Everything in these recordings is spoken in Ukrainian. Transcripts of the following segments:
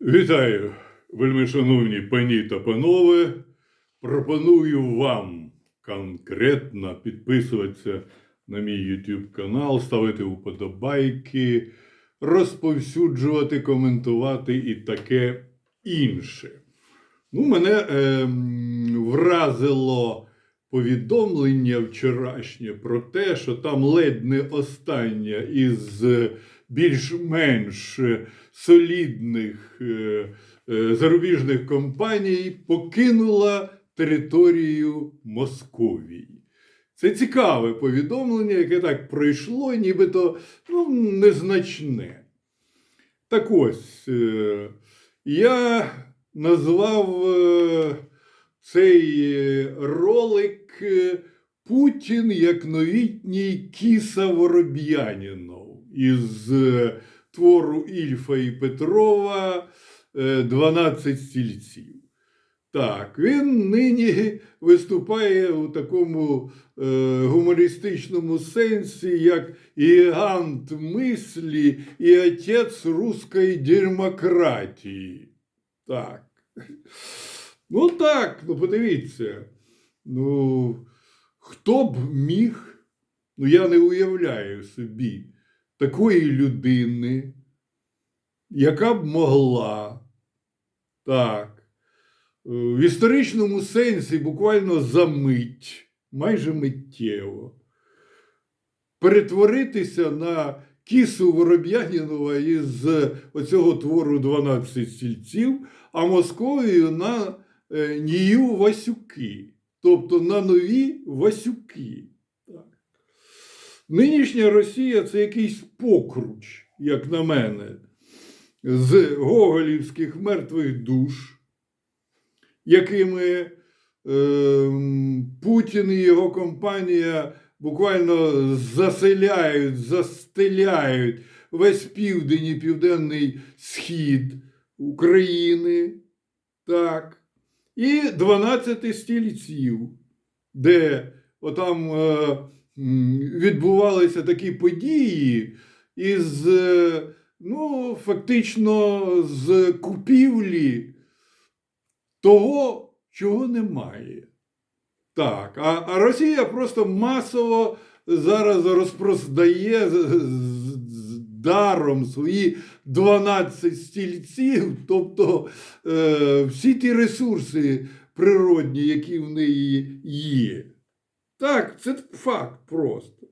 Вітаю, вельми шановні пані та панове. Пропоную вам конкретно підписуватися на мій YouTube канал, ставити вподобайки, розповсюджувати, коментувати і таке інше. Ну, мене ем, вразило повідомлення вчорашнє про те, що там ледь не остання із е, більш-менш е, солідних е, е, зарубіжних компаній покинула територію Московії. Це цікаве повідомлення, яке так пройшло, нібито ну, незначне. Так ось, я назвав цей ролик Путін як новітній Кіса Вороб'янінов із е, твору Ільфа і Петрова е, «12 стільців. Так, він нині виступає у такому е, гумористичному сенсі, як гігант мислі і отець руської демократії. Так. Ну так, ну подивіться. Ну, хто б міг, ну я не уявляю собі такої людини, яка б могла так е, в історичному сенсі буквально за мить, майже миттєво, перетворитися на кісу Вороб'янінова із оцього твору 12 стільців, а Московію на е, Нію Васюки, тобто на нові Васюки. Нинішня Росія це якийсь покруч, як на мене, з гоголівських мертвих душ якими е, Путін і його компанія буквально заселяють, застеляють весь південь і південний схід України. Так. І 12 стільців, де отам е, відбувалися такі події із, е, ну, фактично, з купівлі того, чого немає. Так, а, а Росія просто масово зараз з даром свої 12 стільців, тобто е, всі ті ресурси природні, які в неї є. Так, це факт просто.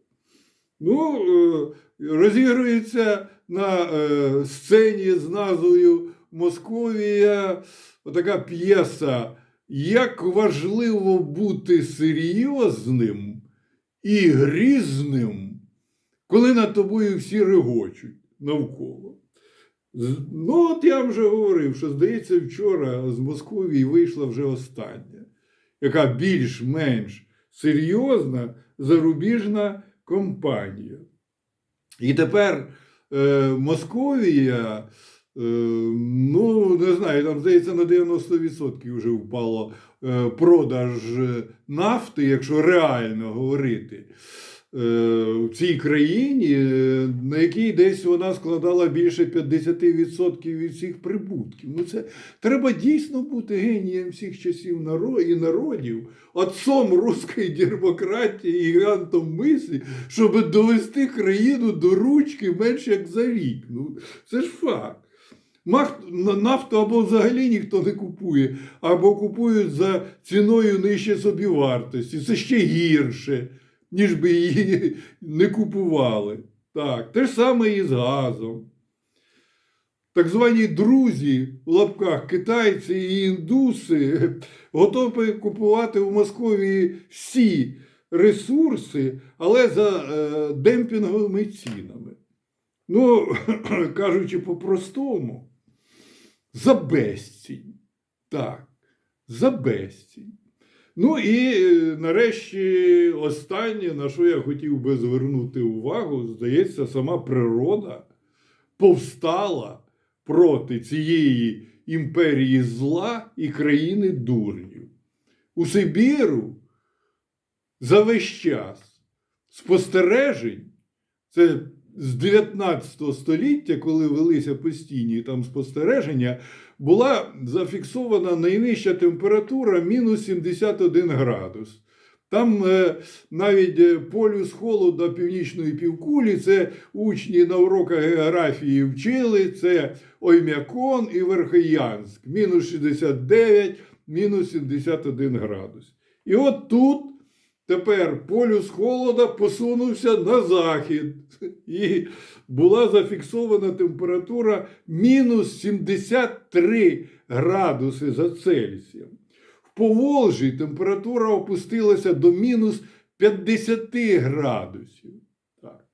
Ну, е, розігрується на е, сцені з назвою Московія отака п'єса, як важливо бути серйозним і грізним, коли над тобою всі регочуть навколо. Ну, от я вже говорив, що, здається, вчора з Московії вийшла вже остання, яка більш-менш серйозна зарубіжна компанія. І тепер е, Московія, е, ну, не знаю, там, здається, на 90% вже впало е, продаж е, нафти, якщо реально говорити. Е, В цій країні, е, на якій десь вона складала більше 50% від всіх прибутків. Ну, це треба дійсно бути генієм всіх часів наро- і народів, отцом руської демократії, гігантом мислі, щоб довести країну до ручки менш як за рік. Ну, це ж факт. Нафту або взагалі ніхто не купує, або купують за ціною нижче собівартості. Це ще гірше, ніж би її не купували. Так, те ж саме і з газом. Так звані друзі в лапках китайці і індуси готові купувати в Московії всі ресурси, але за е, демпінговими цінами. Ну, кажучи по-простому, за безцінь. Так, за безцінь. Ну і е, нарешті останнє, на що я хотів би звернути увагу, здається, сама природа повстала проти цієї імперії зла і країни дурнів. У Сибіру за весь час спостережень, це з 19 століття, коли велися постійні там спостереження, була зафіксована найнижча температура мінус 71 градус. Там е, навіть е, полюс холода північної півкулі, це учні на уроках географії вчили, це Оймякон і Верхоянськ, мінус 69, мінус 71 градус. І от тут тепер полюс холода посунувся на захід, і була зафіксована температура мінус 73 градуси за Цельсієм. В Поволжі температура опустилася до мінус 50 градусів. Так.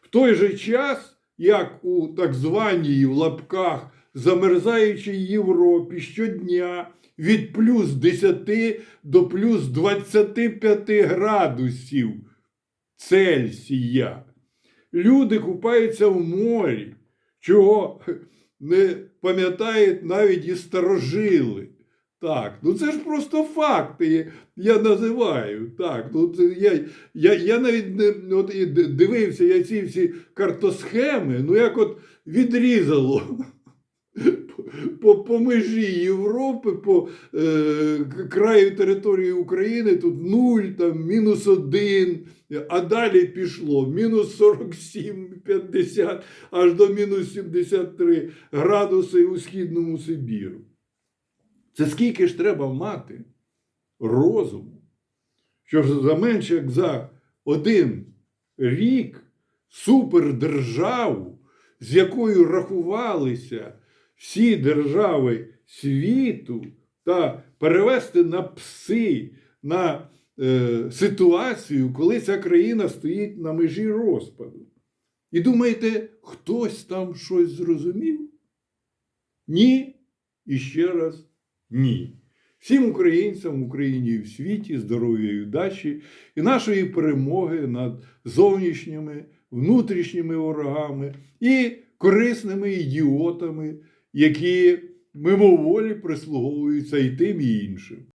В той же час, як у так званій в лапках замерзаючій Європі щодня від плюс 10 до плюс 25 градусів Цельсія. Люди купаються в морі, чого не пам'ятають навіть і старожили. Так, ну це ж просто факти. Я називаю. Так, ну це я, я, я навіть не от, дивився я ці всі картосхеми, ну як от відрізало. По, по межі Європи, по е, краю території України тут 0, там, мінус 1, а далі пішло мінус 47, 50, аж до мінус 73 градуси у східному Сибіру. Це скільки ж треба мати розуму, що за менше як за один рік супердержаву, з якою рахувалися всі держави світу, та перевести на пси, на е, ситуацію, коли ця країна стоїть на межі розпаду. І думаєте, хтось там щось зрозумів? Ні. І ще раз ні. Всім українцям в Україні і в світі здоров'я і удачі і нашої перемоги над зовнішніми, внутрішніми ворогами і корисними ідіотами, які мимоволі прислуговуються і тим, і іншим.